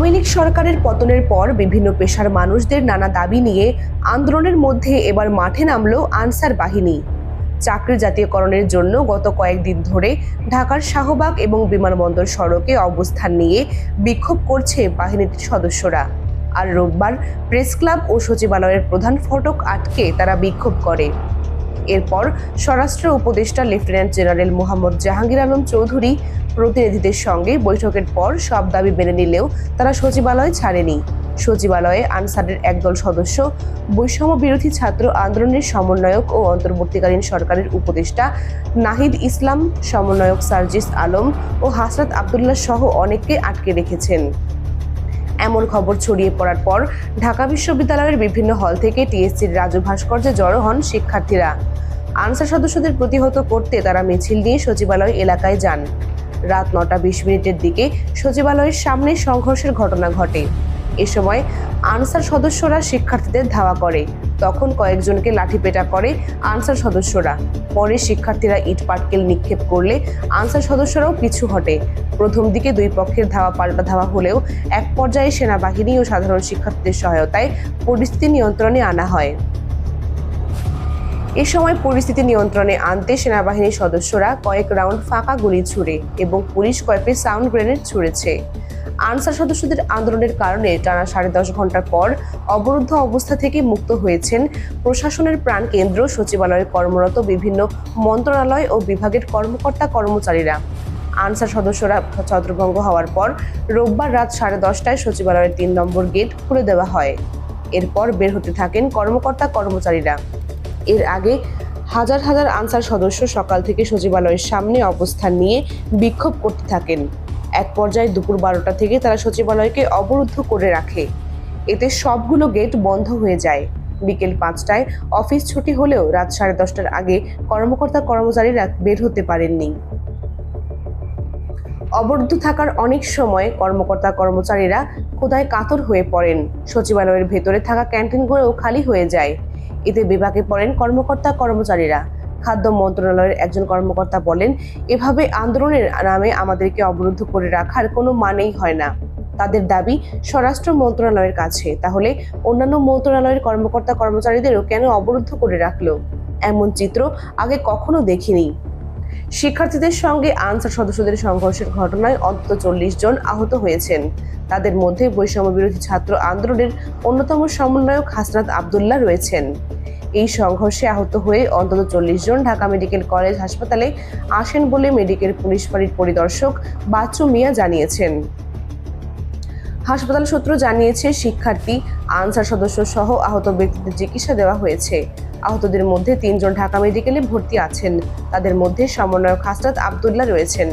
আওয়ামী লীগ সরকারের পতনের পর বিভিন্ন পেশার মানুষদের নানা দাবি নিয়ে আন্দোলনের মধ্যে এবার মাঠে নামল আনসার বাহিনী। চাকরি জাতীয়করণের জন্য গত কয়েকদিন ধরে ঢাকার শাহবাগ এবং বিমানবন্দর সড়কে অবস্থান নিয়ে বিক্ষোভ করছে বাহিনীর সদস্যরা। আর রোববার প্রেস ক্লাব ও সচিবালয়ের প্রধান ফটক আটকে তারা বিক্ষোভ করে। এরপর স্বরাষ্ট্র উপদেষ্টা লেফটেন্যান্ট জেনারেল মোহাম্মদ জাহাঙ্গীর আলম চৌধুরী প্রতিনিধিদের সঙ্গে বৈঠকের পর সব দাবি মেনে নিলেও তারা সচিবালয় ছাড়েনি। সচিবালয়ে আনসারের একদল সদস্য, বৈষম্য বিরোধী ছাত্র আন্দোলনের সমন্বয়ক ও অন্তর্বর্তীকালীন সরকারের উপদেষ্টা নাহিদ ইসলাম, সমন্বয়ক সার্জিস আলম ও হাসরাত আবদুল্লাহ সহ অনেককে আটকে রেখেছেন। এমন খবর ছড়িয়ে পড়ার পর ঢাকা বিশ্ববিদ্যালয়ের বিভিন্ন হল থেকে টিএসসির রাজু ভাস্কর্যে জড়ো হন শিক্ষার্থীরা। আনসার সদস্যদের প্রতিহত করতে তারা মিছিল নিয়ে সচিবালয় এলাকায় যান। রাত নটা বিশ মিনিটের দিকে সচিবালয়ের সামনে সংঘর্ষের ঘটনা ঘটে। এ সময় আনসার সদস্যরা শিক্ষার্থীদের ধাওয়া করে। তখন কয়েকজনকে লাঠিপেটা করে আনসার সদস্যরা। পরে শিক্ষার্থীরা ইট পাটকেল নিক্ষেপ করলে আনসার সদস্যরাও পিছু হটে। প্রথম দিকে দুই পক্ষের ধাওয়া পাল্টা ধাওয়া হলেও এক পর্যায়ে সেনাবাহিনী ও সাধারণ শিক্ষার্থীদের সহায়তায় পরিস্থিতি নিয়ন্ত্রণে আনা হয়। এ সময় পরিস্থিতি নিয়ন্ত্রণে আনতে সেনাবাহিনীর সদস্যরা কয়েক রাউন্ড ফাঁকা গুলি ছুড়ে এবং পুলিশ কয়েকটি সাউন্ড গ্রেনেড ছুড়েছে। আনসার সদস্যদের আন্দোলনের কারণে টানা সাড়ে দশ ঘণ্টার পর অবরুদ্ধ অবস্থা থেকে মুক্ত হয়েছেন প্রশাসনের প্রাণকেন্দ্র সচিবালয়ে কর্মরত বিভিন্ন মন্ত্রণালয় ও বিভাগের কর্মকর্তা কর্মচারীরা। আনসার সদস্যরা ছত্রভঙ্গ হওয়ার পর রোববার রাত সাড়ে দশটায় সচিবালয়ের তিন নম্বর গেট খুলে দেওয়া হয়। এরপর বের হতে থাকেন কর্মকর্তা কর্মচারীরা। এর আগে হাজার হাজার আনসার সদস্য সকাল থেকে সচিবালয়ের সামনে অবস্থান নিয়ে বিক্ষোভ করতে থাকেন। এক পর্যায়ে দুপুর বারোটা থেকে তারা সচিবালয়কে অবরুদ্ধ করে রাখে। এতে সবগুলো গেট বন্ধ হয়ে যায়। বিকেল পাঁচটায় অফিস ছুটি হলেও রাত সাড়ে দশটার আগে কর্মকর্তা কর্মচারীরা বের হতে পারেননি। অবরুদ্ধ থাকার অনেক সময় কর্মকর্তা কর্মচারীরা ক্ষুধায় কাতর হয়ে পড়েন। সচিবালয়ের ভেতরে থাকা ক্যান্টিনগুলোও খালি হয়ে যায়। এতে বিভাগে পড়েন কর্মকর্তা কর্মচারীরা। খাদ্য মন্ত্রণালয়ের একজন কর্মকর্তা বলেন, এভাবে আন্দোলনের নামে আমাদেরকে অবরুদ্ধ করে রাখার কোনো মানেই হয় না। তাদের দাবি, স্বরাষ্ট্র মন্ত্রণালয়ের কাছে। তাহলে অন্যান্য মন্ত্রণালয়ের কর্মকর্তা কর্মচারীদেরও কেন অবরুদ্ধ করে রাখল? এমন চিত্র আগে কখনো দেখিনি। শিক্ষার্থীদের সঙ্গে আনসার সদস্যদের সংঘর্ষের ঘটনায় অন্তত চল্লিশ জন আহত হয়েছেন। তাদের মধ্যে বৈষম্য বিরোধী ছাত্র আন্দোলনের অন্যতম সমন্বয়ক হাসনাত আবদুল্লাহ রয়েছেন। এই সংঘর্ষে আহত হয়ে অন্তত চল্লিশ জন ঢাকা মেডিকেল কলেজ হাসপাতালে আসেন বলে মেডিকেল পুলিশ ফাঁড়ির পরিদর্শক বাচ্চু মিয়া জানিয়েছেন। হাসপাতাল সূত্র জানিয়েছে, শিক্ষার্থী, আনসার সদস্য সহ আহত ব্যক্তিদের চিকিৎসা দেওয়া হয়েছে। আহতদের মধ্যে তিনজন ঢাকা মেডিকেলে ভর্তি আছেন। তাদের মধ্যে সমন্বয়ক হাসরাত আবদুল্লাহ রয়েছেন।